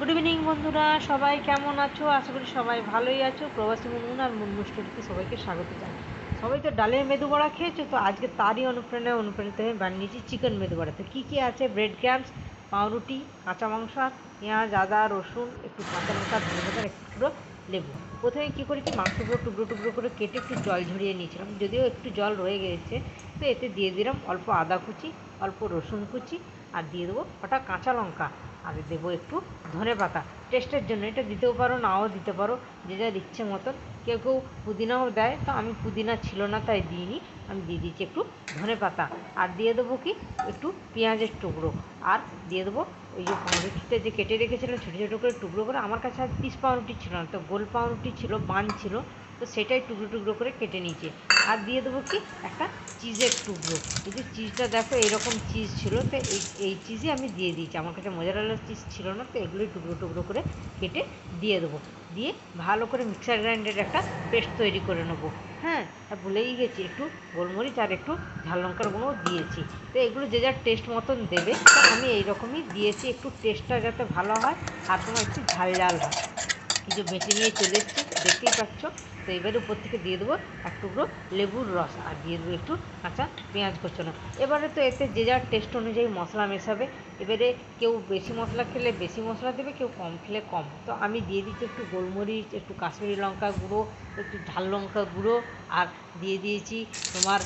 Good evening বন্ধুরা। সবাই কেমন আছো? আশা করি সবাই ভালোই আছো। প্রবাসী মুনমুন আর মুনমু স্টোরিতে সবাইকে স্বাগত জানাই। সবাই তো ডালের মেদু বড়া খেয়েছো? তো আজকে তারই অনুপ্রেরণায় অনুপ্রাণিত হয়ে বানিয়েছি চিকেন মেদু বড়া তো কী কী আছে? ব্রেড ক্যাম্পস পাউরুটি, কাঁচা মাংস, পেঁয়াজ, আদা, রসুন, একটু কাঁচা লঙ্কা ধনে পাতা একটু লেবু। প্রথমে কী করেছি? মাংসগুলো টুকরো টুকরো করে কেটে একটু জল ঝরিয়ে নিয়েছিলাম। যদিও একটু জল রয়ে গেছে, তো এতে দিয়ে দিলাম অল্প আদা কুচি, অল্প রসুন কুচি, আর দিয়ে দেবো ওটা কাঁচা লঙ্কা। আর দেবো একটু ধনে পাতা। টেস্টের জন্য। এটা দিতেও পারো, নাও দিতে পারো, যে যার ইচ্ছে মতন। কেউ কেউ পুদিনাও দেয়, তো আমি পুদিনা ছিল না, তাই দিইনি। আমি দিয়ে দিচ্ছি একটু ধনে পাতা। আর দিয়ে দেবো কি? একটু পেঁয়াজের টুকরো। আর দিয়ে দেবো ওই যে পাউরুটিটা যে কেটে রেখেছিলাম, ছোটো ছোটো করে টুকরো করে, আমার কাছে আর পিস পাউরুটি ছিল না, তো গোল পাউরুটি ছিল, বান ছিল, তো সেটাই টুকরো টুকরো করে কেটে নিয়েছি। আর দিয়ে দেবো কি? একটা চিজের টুকরো। এই যে চিজটা দেখো এইরকম চিজ ছিল, তো এই এই চিজই আমি দিয়ে দিয়েছি। আমার কাছে মোজারেলার চিজ ছিল না, তো এগুলোই টুকরো টুকরো করে কেটে দিয়ে দেবো। দিয়ে ভালো করে মিক্সার গ্রাইন্ডারে একটা পেস্ট তৈরি করে নেব। হ্যাঁ ভুলেই গেছি, একটু গোলমরিচ আর একটু ঝাল লঙ্কার গুঁড়ো দিয়েছি। তো এগুলো যে যার টেস্ট মতন দেবে আমি এইরকমই দিয়েছি, একটু টেস্টটা যাতে ভালো হয় আর তোমার একটু ঝাল ঝাল হয়। এই যে বেটে নিয়ে চলে এসেছি, দেখতেই পাচ্ছ? তো এবারে উপর থেকে দিয়ে দেবো এক টুকরো লেবুর রস আর দিয়ে দেবো একটু কাঁচা পেঁয়াজ কুচনো। এবারে তো এতে যে যার টেস্ট অনুযায়ী মশলা মেশাবে এবারে কেউ বেশি মশলা খেলে বেশি মশলা দেবে, কেউ কম খেলে কম। তো আমি দিয়ে দিচ্ছি একটু গোলমরিচ, একটু কাশ্মীরি লঙ্কা গুঁড়ো, একটু ঝাল লঙ্কা গুঁড়ো, আর দিয়ে দিয়েছি তোমার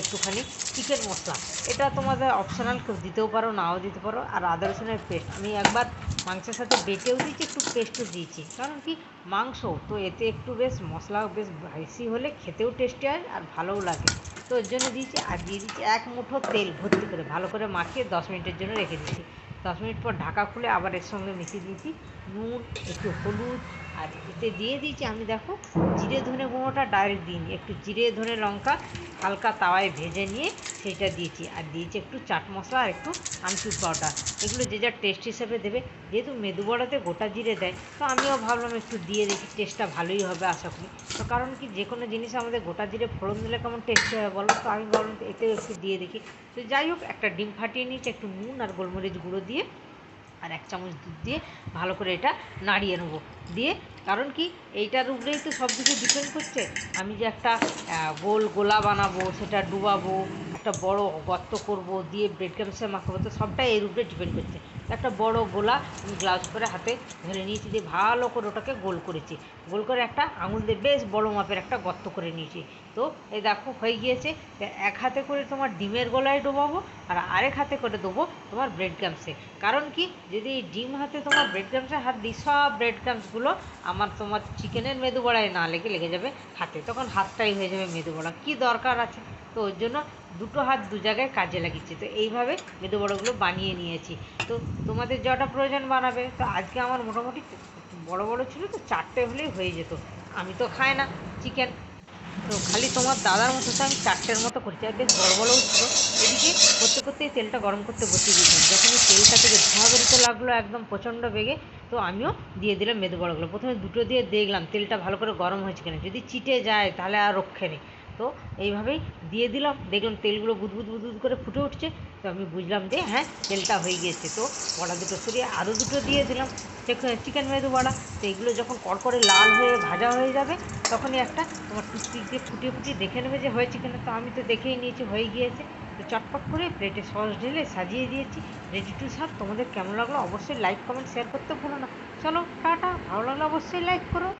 একটুখানি চিকেন মশলা। এটা তোমাদের অপশনাল কেউ দিতেও পারো, নাও দিতে পারো। আর আদা রসুনের পেস্ট আমি একবার মাংসের সাথে বেটেও দিয়েছি, একটু পেস্টও দিয়েছি। কারণ কি? মাংস, তো এতে একটু বেশ মশলা বেশ বেশি হলে খেতেও টেস্টি হয় আর ভালোও লাগে। তো ওর জন্য দিয়েছি, আর দিয়ে দিচ্ছি এক মুঠো তেল ভর্তি করে, ভালো করে মাখিয়ে দশ মিনিটের জন্য রেখে দিচ্ছি দশ মিনিট পর ঢাকা খুলে আবার এর সঙ্গে মিশিয়ে দিয়েছি। নুন, একটু হলুদ, আর এতে দিয়ে দিয়েছি আমি দেখো, জিরে ধনে গুঁড়োটা ডাইরেক্ট দিইনি একটু জিরে ধনে লঙ্কা, হালকা তাওয়ায় ভেজে নিয়ে সেইটা দিয়েছি। আর দিয়েছি একটু চাট মশলা আর একটু আমচুর পাউডার। এগুলো যে যার টেস্ট হিসেবে দেবে। যেহেতু মেদু বড়াতে গোটা জিরে দেয়, তো আমিও ভাবলাম একটু দিয়ে দেখি টেস্টটা ভালোই হবে আশা করি। তো কারণ কি, যে কোনো জিনিস আমাদের গোটা জিরে ফোড়ন দিলে কেমন টেস্টি হবে বলো? তো আমি ভাবলাম এতেও একটু দিয়ে দেখি। তো যাই হোক, একটা ডিম ফাটিয়ে নিয়েছি, একটু নুন আর গোলমরিচ গুঁড়ো দিয়ে আর এক চামচ দুধ দিয়ে ভালো করে এটা নাড়িয়ে নেব। দিয়ে কারণ কি, এইটার উপরেই তো সব কিছু ডিপেন্ড করছে। আমি যে একটা গোল গোলা বানাবো, সেটা ডুবাবো একটা বড় গর্ত করব, দিয়ে ব্রেড ক্যামসে মাখাবো তো সবটাই এর উপরে ডিপেন্ড করছে। একটা বড় গোলা আমি গ্লাস করে হাতে ধরে নিয়েছি, দিয়ে ভালো করে ওটাকে গোল করেছি। গোল করে একটা আঙুল দিয়ে বেশ বড় মাপের একটা গর্ত করে নিয়েছি। তো এই দেখো, হয়ে গিয়েছে। এক হাতে করে তোমার ডিমের গলায় ডোবাবো, আর আরেক হাতে করে দেবো তোমার ব্রেড ক্যাম্পসে কারণ কি, যদি ডিম হাতে তোমার ব্রেড ক্যাম্পসে হাত দিই, সব ব্রেড ক্যাম্পসগুলো আমার তোমার চিকেনের মেদু বড়ায় না লেগে লেগে যাবে হাতে। তখন হাতটাই হয়ে যাবে মেদু বড়া কী দরকার আছে? তো ওর জন্য দুটো হাত দু জায়গায় কাজে লাগিয়েছি। তো এইভাবে মেদু বড়াগুলো বানিয়ে নিয়েছি। তো তোমাদের যটা প্রয়োজন বানাবে। তো আজকে আমার মোটামুটি বড় বড় ছিল তো চারটে হলেই হয়ে যেত। আমি তো খাই না চিকেন। তো খালি তোমার দাদার মতো তো আমি চারটের মতো করছি। আর বেশ বড় বড়ও ছিল। এদিকে করতে করতেই তেলটা গরম করতে বসিয়ে দিয়েছিলাম। যখন এই তেলটা থেকে ধোঁয়া বেরোতে লাগল একদম প্রচণ্ড বেগে, তো আমিও দিয়ে দিলাম মেদু বড়াগুলো। প্রথমে দুটো দিয়ে দেখলাম তেলটা ভালো করে গরম হয়েছে কিনা। যদি চিটে যায় তাহলে আর রক্ষে নেই। তো এইভাবেই দিয়ে দিলাম। দেখলাম তেলগুলো বুদবুদ বুদবুদ করে ফুটে উঠছে, তো আমি বুঝলাম যে হ্যাঁ তেলটা হয়ে গিয়েছে। তো বড়া দুটো সরিয়ে আরও দুটো দিয়ে দিলাম। চিকেন মেদু বড়া, তো এগুলো যখন কড়কড়ে লাল হয়ে ভাজা হয়ে যাবে, তখনই একটা তোমার টুথপিক দিয়ে ফুটিয়ে ফুটিয়ে দেখে নেবে যে হয়েছে কিনা। তো আমি তো দেখেই নিয়েছি, হয়ে গিয়েছে। তো চটপট করে প্লেটে সস ঢেলে সাজিয়ে দিয়েছি। রেডি টু সার্ভ তোমাদের কেমন লাগল অবশ্যই লাইক কমেন্ট শেয়ার করতে ভুলো না। চলো, টাটা। ভালো লাগলে অবশ্যই লাইক করো।